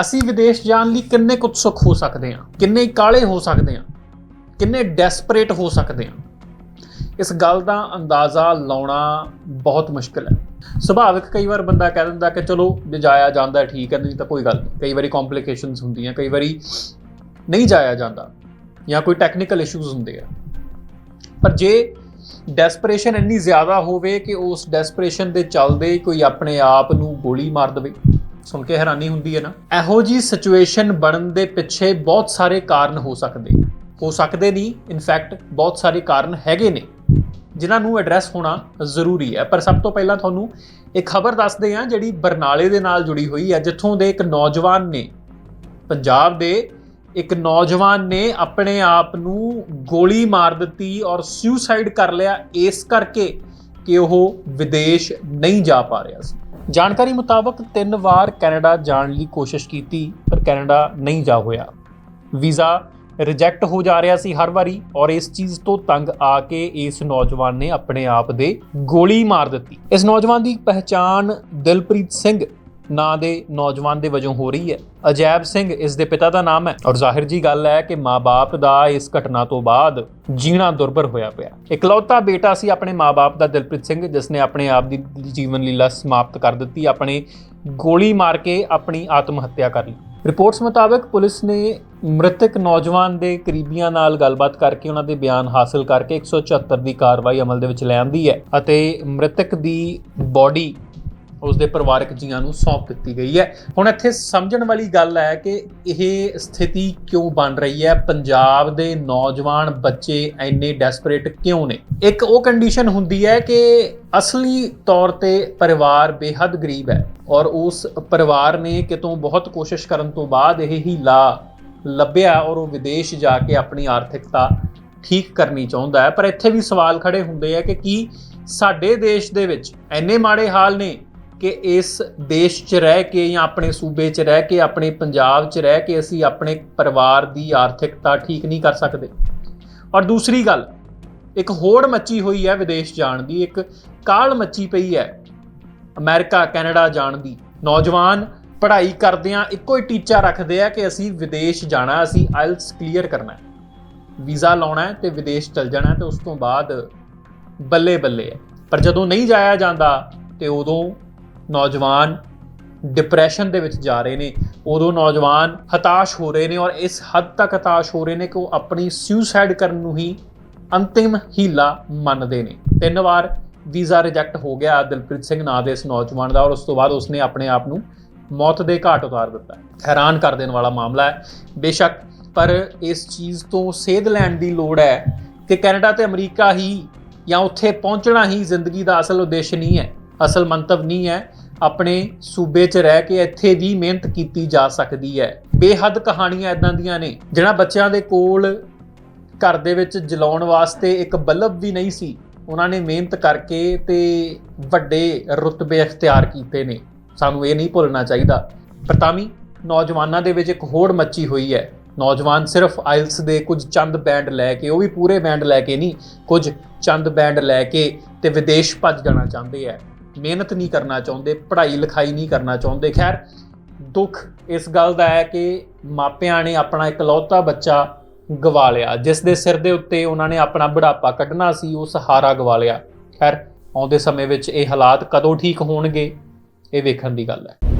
ਅਸੀਂ ਵਿਦੇਸ਼ ਜਾਣ ਲਈ ਕਿੰਨੇ ਕੁ ਉਤਸੁਕ ਹੋ ਸਕਦੇ ਹਾਂ, ਕਿੰਨੇ ਕਾਲੇ ਹੋ ਸਕਦੇ ਹਾਂ, ਕਿੰਨੇ ਡੈਸਪਰੇਟ ਹੋ ਸਕਦੇ ਹਾਂ। ਇਸ ਗੱਲ ਦਾ ਅੰਦਾਜ਼ਾ ਲਾਉਣਾ ਬਹੁਤ ਮੁਸ਼ਕਲ ਹੈ। ਸੁਭਾਵਿਕ ਕਈ ਵਾਰ ਬੰਦਾ ਕਹਿ ਦਿੰਦਾ ਕਿ ਚਲੋ, ਜੇ ਜਾਇਆ ਜਾਂਦਾ ਠੀਕ ਹੈ, ਨਹੀਂ ਤਾਂ ਕੋਈ ਗੱਲ ਨਹੀਂ। ਕਈ ਵਾਰੀ ਕੰਪਲਿਕੇਸ਼ਨਸ ਹੁੰਦੀਆਂ, ਕਈ ਵਾਰੀ ਨਹੀਂ ਜਾਇਆ ਜਾਂਦਾ ਜਾਂ ਕੋਈ ਟੈਕਨੀਕਲ ਇਸ਼ੂਜ਼ ਹੁੰਦੇ ਆ। ਪਰ ਜੇ ਡੈਸਪਰੇਸ਼ਨ ਇੰਨੀ ਜ਼ਿਆਦਾ ਹੋਵੇ ਕਿ ਉਸ ਡੈਸਪਰੇਸ਼ਨ ਦੇ ਚੱਲਦੇ ਕੋਈ ਆਪਣੇ ਆਪ ਨੂੰ ਗੋਲੀ ਮਾਰ ਦੇਵੇ ਸੁਣ ਕੇ ਹੈਰਾਨੀ ਹੁੰਦੀ ਹੈ ਨਾ। ਇਹੋ ਜੀ ਸਿਚੁਏਸ਼ਨ ਬਣਨ ਦੇ ਪਿੱਛੇ ਬਹੁਤ ਸਾਰੇ ਕਾਰਨ ਹੋ ਸਕਦੇ। ਹੋ ਸਕਦੇ ਨਹੀਂ ਇਨਫੈਕਟ ਬਹੁਤ ਸਾਰੇ ਕਾਰਨ ਹੈਗੇ ਨੇ। ਜਿਨ੍ਹਾਂ ਨੂੰ ਐਡਰੈਸ ਹੋਣਾ ਜ਼ਰੂਰੀ ਹੈ। ਪਰ ਸਭ ਤੋਂ ਪਹਿਲਾਂ ਤੁਹਾਨੂੰ ਇਹ ਖਬਰ ਦੱਸਦੇ ਹਾਂ ਜਿਹੜੀ ਬਰਨਾਲੇ ਦੇ ਨਾਲ ਜੁੜੀ ਹੋਈ ਹੈ, ਜਿੱਥੋਂ ਦੇ ਇੱਕ ਨੌਜਵਾਨ ਨੇ। ਪੰਜਾਬ ਦੇ ਇੱਕ ਨੌਜਵਾਨ ਨੇ ਆਪਣੇ ਆਪ ਨੂੰ ਗੋਲੀ ਮਾਰ ਦਿੱਤੀ ਔਰ ਸੁਸਾਈਡ ਕਰ ਲਿਆ। ਇਸ ਕਰਕੇ ਕਿ ਉਹ ਵਿਦੇਸ਼ ਨਹੀਂ ਜਾ ਪਾ ਰਿਹਾ ਸੀ। ਜਾਣਕਾਰੀ ਮੁਤਾਬਕ ਤਿੰਨ ਵਾਰ ਕੈਨੇਡਾ ਜਾਣ ਲਈ ਕੋਸ਼ਿਸ਼ ਕੀਤੀ, ਪਰ ਕੈਨੇਡਾ ਨਹੀਂ ਜਾ ਹੋਇਆ। ਵੀਜ਼ਾ ਰਿਜੈਕਟ ਹੋ ਜਾ ਰਿਹਾ ਸੀ ਹਰ ਵਾਰੀ, ਔਰ ਇਸ ਚੀਜ਼ ਤੋਂ ਤੰਗ ਆ ਕੇ ਇਸ ਨੌਜਵਾਨ ਨੇ ਆਪਣੇ ਆਪ ਦੇ ਗੋਲੀ ਮਾਰ ਦਿੱਤੀ। ਇਸ ਨੌਜਵਾਨ ਦੀ ਪਹਿਚਾਣ ਦਿਲਪ੍ਰੀਤ ਸਿੰਘ ਨਾਂ ਦੇ ਨੌਜਵਾਨ ਦੇ ਵਜੋਂ ਹੋ ਰਹੀ ਹੈ। ਅਜੈਬ ਸਿੰਘ ਇਸ ਦੇ ਪਿਤਾ ਦਾ ਨਾਮ ਹੈ ਔਰ ਜ਼ਾਹਿਰ ਜੀ ਗੱਲ ਹੈ ਕਿ ਮਾਪੇ ਦਾ ਇਸ ਘਟਨਾ ਤੋਂ ਬਾਅਦ ਜੀਣਾ ਦੁਰਬਰ ਹੋਇਆ ਪਿਆ। ਇਕਲੌਤਾ ਬੇਟਾ ਸੀ ਆਪਣੇ ਮਾਪੇ ਦਾ ਦਿਲਪ੍ਰੀਤ ਸਿੰਘ, ਜਿਸ ਨੇ ਆਪਣੇ ਆਪ ਦੀ ਜੀਵਨ ਲੀਲਾ ਸਮਾਪਤ ਕਰ ਦਿੱਤੀ, ਆਪਣੇ ਗੋਲੀ ਮਾਰ ਕੇ ਆਪਣੀ ਆਤਮ ਹੱਤਿਆ ਕਰ ਲਈ। ਰਿਪੋਰਟਸ ਮੁਤਾਬਕ ਪੁਲਿਸ ਨੇ ਮ੍ਰਿਤਕ ਨੌਜਵਾਨ ਦੇ ਕਰੀਬੀਆਂ ਨਾਲ ਗੱਲਬਾਤ ਕਰਕੇ ਉਹਨਾਂ ਦੇ ਬਿਆਨ ਹਾਸਲ ਕਰਕੇ 174 ਦੀ ਕਾਰਵਾਈ ਅਮਲ ਦੇ ਵਿੱਚ ਲਿਆਂਦੀ ਹੈ ਅਤੇ ਮ੍ਰਿਤਕ ਦੀ ਬਾਡੀ ਉਸ ਦੇ ਪਰਿਵਾਰਕ ਜੀਆਂ ਨੂੰ ਸੌਂਪ ਦਿੱਤੀ ਗਈ ਹੈ। ਹੁਣ ਇੱਥੇ ਸਮਝਣ ਵਾਲੀ ਗੱਲ ਹੈ ਕਿ ਇਹ ਸਥਿਤੀ ਕਿਉਂ ਬਣ ਰਹੀ ਹੈ? ਪੰਜਾਬ ਦੇ ਨੌਜਵਾਨ ਬੱਚੇ ਇੰਨੇ ਡੈਸਪਰੇਟ ਕਿਉਂ ਨੇ? ਇੱਕ ਉਹ ਕੰਡੀਸ਼ਨ ਹੁੰਦੀ ਹੈ ਕਿ ਅਸਲੀ ਤੌਰ ਤੇ ਪਰਿਵਾਰ ਬੇਹੱਦ ਗਰੀਬ ਹੈ ਔਰ ਉਸ ਪਰਿਵਾਰ ਨੇ ਕਿਤੋਂ ਬਹੁਤ ਕੋਸ਼ਿਸ਼ ਕਰਨ ਤੋਂ ਬਾਅਦ ਇਹ ਹੀ ਲਾ ਲੱਭਿਆ ਔਰ ਉਹ ਵਿਦੇਸ਼ ਜਾ ਕੇ ਆਪਣੀ ਆਰਥਿਕਤਾ ਠੀਕ ਕਰਨੀ ਚਾਹੁੰਦਾ ਹੈ। ਪਰ ਇੱਥੇ ਵੀ ਸਵਾਲ ਖੜੇ ਹੁੰਦੇ ਆ ਕਿ ਕੀ ਸਾਡੇ ਦੇਸ਼ ਦੇ ਵਿੱਚ ਇੰਨੇ ਮਾੜੇ ਹਾਲ ਨੇ ਕਿ ਇਸ ਦੇਸ਼ 'ਚ ਰਹਿ ਕੇ ਜਾਂ ਆਪਣੇ ਸੂਬੇ 'ਚ ਰਹਿ ਕੇ, ਆਪਣੇ ਪੰਜਾਬ 'ਚ ਰਹਿ ਕੇ ਅਸੀਂ ਆਪਣੇ ਪਰਿਵਾਰ ਦੀ ਆਰਥਿਕਤਾ ਠੀਕ ਨਹੀਂ ਕਰ ਸਕਦੇ। ਔਰ ਦੂਸਰੀ ਗੱਲ, ਇੱਕ ਹੋੜ ਮੱਚੀ ਹੋਈ ਹੈ ਵਿਦੇਸ਼ ਜਾਣ ਦੀ, ਇੱਕ ਕਾਲ ਮੱਚੀ ਪਈ ਹੈ ਅਮਰੀਕਾ, ਕੈਨੇਡਾ ਜਾਣ ਦੀ। ਨੌਜਵਾਨ ਪੜ੍ਹਾਈ ਕਰਦਿਆਂ ਇੱਕੋ ਹੀ ਟੀਚਾ ਰੱਖਦੇ ਆ ਕਿ ਅਸੀਂ ਵਿਦੇਸ਼ ਜਾਣਾ, ਅਸੀਂ ਆਇਲਸ ਕਲੀਅਰ ਕਰਨਾ ਹੈ। ਵੀਜ਼ਾ ਲਾਉਣਾ ਹੈ ਤੇ ਵਿਦੇਸ਼ ਚਲ ਜਾਣਾ ਹੈ ਤੇ ਉਸ ਤੋਂ ਬਾਅਦ ਬੱਲੇ ਬੱਲੇ ਹੈ। ਪਰ ਜਦੋਂ ਨਹੀਂ ਜਾਇਆ ਜਾਂਦਾ ਤੇ ਉਦੋਂ ਨੌਜਵਾਨ ਡਿਪਰੈਸ਼ਨ ਦੇ ਵਿੱਚ ਜਾ ਰਹੇ ਨੇ, ਉਦੋਂ ਨੌਜਵਾਨ ਹਤਾਸ਼ ਹੋ ਰਹੇ ਨੇ ਔਰ ਇਸ ਹੱਦ ਤੱਕ ਹਤਾਸ਼ ਹੋ ਰਹੇ ਨੇ ਕਿ ਉਹ ਆਪਣੀ ਸੁਸਾਈਡ ਕਰਨ ਨੂੰ ਹੀ ਅੰਤਿਮ ਹੀਲਾ ਮੰਨਦੇ ਨੇ। ਤਿੰਨ ਵਾਰ ਵੀਜ਼ਾ ਰਿਜੈਕਟ ਹੋ ਗਿਆ ਦਿਲਪ੍ਰੀਤ ਸਿੰਘ ਨਾਂ ਦੇ ਇਸ ਨੌਜਵਾਨ ਦਾ ਔਰ ਉਸ ਤੋਂ ਬਾਅਦ ਉਸਨੇ ਆਪਣੇ ਆਪ ਨੂੰ ਮੌਤ ਦੇ ਘਾਟ ਉਤਾਰ ਦਿੱਤਾ। ਹੈਰਾਨ ਕਰ ਦੇਣ ਵਾਲਾ ਮਾਮਲਾ ਹੈ। ਬੇਸ਼ੱਕ ਪਰ ਇਸ ਚੀਜ਼ ਤੋਂ ਸੇਧ ਲੈਣ ਦੀ ਲੋੜ ਹੈ ਕਿ ਕੈਨੇਡਾ ਤੇ ਅਮਰੀਕਾ ਹੀ ਜਾਂ ਉੱਥੇ ਪਹੁੰਚਣਾ ਹੀ ਜ਼ਿੰਦਗੀ ਦਾ ਅਸਲ ਉਦੇਸ਼ ਨਹੀਂ ਹੈ। ਅਸਲ ਮੰਤਵ ਨਹੀਂ ਹੈ। ਆਪਣੇ ਸੂਬੇ 'ਚ ਰਹਿ ਕੇ ਇੱਥੇ ਵੀ ਮਿਹਨਤ ਕੀਤੀ ਜਾ ਸਕਦੀ ਹੈ। ਬੇਹੱਦ ਕਹਾਣੀਆਂ ਇਦਾਂ ਦੀਆਂ ਨੇ ਜਿਹੜਾ ਬੱਚਿਆਂ ਦੇ ਕੋਲ ਘਰ ਦੇ ਵਿੱਚ ਜਲਾਉਣ ਵਾਸਤੇ ਇੱਕ ਬਲਬ ਵੀ ਨਹੀਂ ਸੀ। ਉਹਨਾਂ ਨੇ ਮਿਹਨਤ ਕਰਕੇ ਤੇ ਵੱਡੇ ਰੁਤਬੇ ਅਖਤਿਆਰ ਕੀਤੇ ਨੇ। ਸਾਨੂੰ ਇਹ ਨਹੀਂ ਭੁੱਲਣਾ ਚਾਹੀਦਾ। ਪ੍ਰਤਾਮੀ, ਨੌਜਵਾਨਾਂ ਦੇ ਵਿੱਚ ਇੱਕ ਹੋੜ ਮੱਚੀ ਹੋਈ ਹੈ। ਨੌਜਵਾਨ ਸਿਰਫ ਆਇਲਸ ਦੇ ਕੁਝ ਚੰਦ ਬੈਂਡ ਲੈ ਕੇ, ਉਹ ਵੀ ਪੂਰੇ ਬੈਂਡ ਲੈ ਕੇ ਨਹੀਂ, ਕੁਝ ਚੰਦ ਬੈਂਡ ਲੈ ਕੇ ਤੇ ਵਿਦੇਸ਼ ਭੱਜ ਜਾਣਾ ਚਾਹੁੰਦੇ ਆ ਮਿਹਨਤ ਨਹੀਂ ਕਰਨਾ ਚਾਹੁੰਦੇ, ਪੜ੍ਹਾਈ ਲਿਖਾਈ ਨਹੀਂ ਕਰਨਾ ਚਾਹੁੰਦੇ। ਖੈਰ, ਦੁੱਖ ਇਸ ਗੱਲ ਦਾ ਹੈ ਕਿ ਮਾਪਿਆਂ ਨੇ ਆਪਣਾ ਇਕਲੌਤਾ ਬੱਚਾ ਗਵਾ ਲਿਆ। ਜਿਸ ਦੇ ਸਿਰ ਦੇ ਉੱਤੇ ਉਹਨਾਂ ਨੇ ਆਪਣਾ ਬੁਢਾਪਾ ਕੱਢਣਾ ਸੀ, ਉਹ ਸਹਾਰਾ ਗਵਾ ਲਿਆ। ਖੈਰ, ਆਉਂਦੇ ਸਮੇਂ ਵਿੱਚ ਇਹ ਹਾਲਾਤ ਕਦੋਂ ਠੀਕ ਹੋਣਗੇ, ਇਹ ਵੇਖਣ ਦੀ ਗੱਲ ਹੈ।